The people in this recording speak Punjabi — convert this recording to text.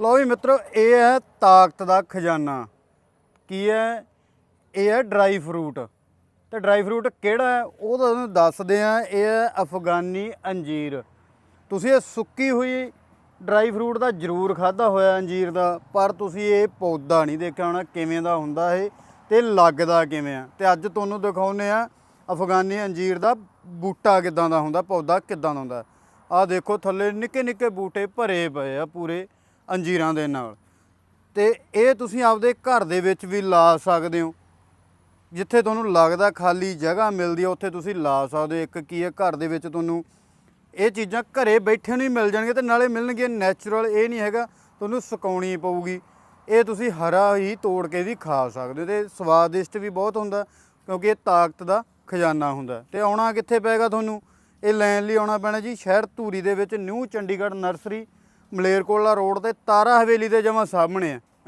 ਲਓ ਵੀ ਮਿੱਤਰੋ, ਇਹ ਹੈ ਤਾਕਤ ਦਾ ਖਜ਼ਾਨਾ। ਕੀ ਹੈ? ਇਹ ਹੈ ਡਰਾਈ ਫਰੂਟ ਤੇ ਡਰਾਈ ਫਰੂਟ ਕਿਹੜਾ ਹੈ? ਉਹ ਤੁਹਾਨੂੰ ਦੱਸਦੇ ਆ ਇਹ ਹੈ ਅਫਗਾਨੀ ਅੰਜੀਰ। ਤੁਸੀਂ ਇਹ ਸੁੱਕੀ ਹੋਈ ਡਰਾਈ ਫਰੂਟ ਦਾ ਜ਼ਰੂਰ ਖਾਦਾ ਹੋਇਆ ਅੰਜੀਰ ਦਾ, ਪਰ ਤੁਸੀਂ ਇਹ ਪੌਦਾ ਨਹੀਂ ਦੇਖਿਆ ਹੋਣਾ ਕਿਵੇਂ ਦਾ ਹੁੰਦਾ ਇਹ ਤੇ ਲੱਗਦਾ ਕਿਵੇਂ ਆ। ਤੇ ਅੱਜ ਤੁਹਾਨੂੰ ਦਿਖਾਉਨੇ ਆ ਅਫਗਾਨੀ ਅੰਜੀਰ ਦਾ ਬੂਟਾ ਕਿਦਾਂ ਦਾ ਹੁੰਦਾ, ਪੌਦਾ ਕਿਦਾਂ ਦਾ ਹੁੰਦਾ। ਆਹ ਦੇਖੋ, ਥੱਲੇ ਨਿੱਕੇ ਨਿੱਕੇ ਬੂਟੇ ਭਰੇ ਪਏ ਆ ਪੂਰੇ। ਅੰਜੀਰਾਂ ਦੇ ਨਾਲ। ਤੇ ਇਹ ਤੁਸੀਂ ਆਪਦੇ ਘਰ ਦੇ ਵਿੱਚ ਵੀ ਲਾ ਸਕਦੇ ਹੋ। ਜਿੱਥੇ ਤੁਹਾਨੂੰ ਲੱਗਦਾ ਖਾਲੀ ਜਗ੍ਹਾ ਮਿਲਦੀ ਹੈ ਉੱਥੇ ਤੁਸੀਂ ਲਾ ਸਕਦੇ ਹੋ। ਇੱਕ ਕੀ ਹੈ, ਘਰ ਦੇ ਵਿੱਚ ਤੁਹਾਨੂੰ ਇਹ ਚੀਜ਼ਾਂ ਘਰੇ ਬੈਠੇ ਨੂੰ ਹੀ ਮਿਲ ਜਾਣਗੀਆਂ ਤੇ ਨਾਲੇ ਮਿਲਣਗੀਆਂ ਨੈਚੁਰਲ ਇਹ ਨਹੀਂ ਹੈਗਾ, ਤੁਹਾਨੂੰ ਸੁਕਾਉਣੀ ਪਊਗੀ। ਇਹ ਤੁਸੀਂ ਹਰਾ ਹੀ ਤੋੜ ਕੇ ਵੀ ਖਾ ਸਕਦੇ ਹੋ ਤੇ ਸਵਾਦਿਸ਼ਟ ਵੀ ਬਹੁਤ ਹੁੰਦਾ, ਕਿਉਂਕਿ ਇਹ ਤਾਕਤ ਦਾ ਖਜ਼ਾਨਾ ਹੁੰਦਾ। ਤੇ ਆਉਣਾ ਕਿੱਥੇ ਪਏਗਾ ਤੁਹਾਨੂੰ? ਇਹ ਲੈਣ ਲਈ ਆਉਣਾ ਪੈਣਾ ਜੀ ਸ਼ਹਿਰ ਧੂਰੀ ਦੇ ਵਿੱਚ, new Chandigarh nursery. Malerkotla road ਤੇ ਤਾਰਾ ਹਵੇਲੀ ਦੇ ਜਮਾ ਸਾਹਮਣੇ ਆ।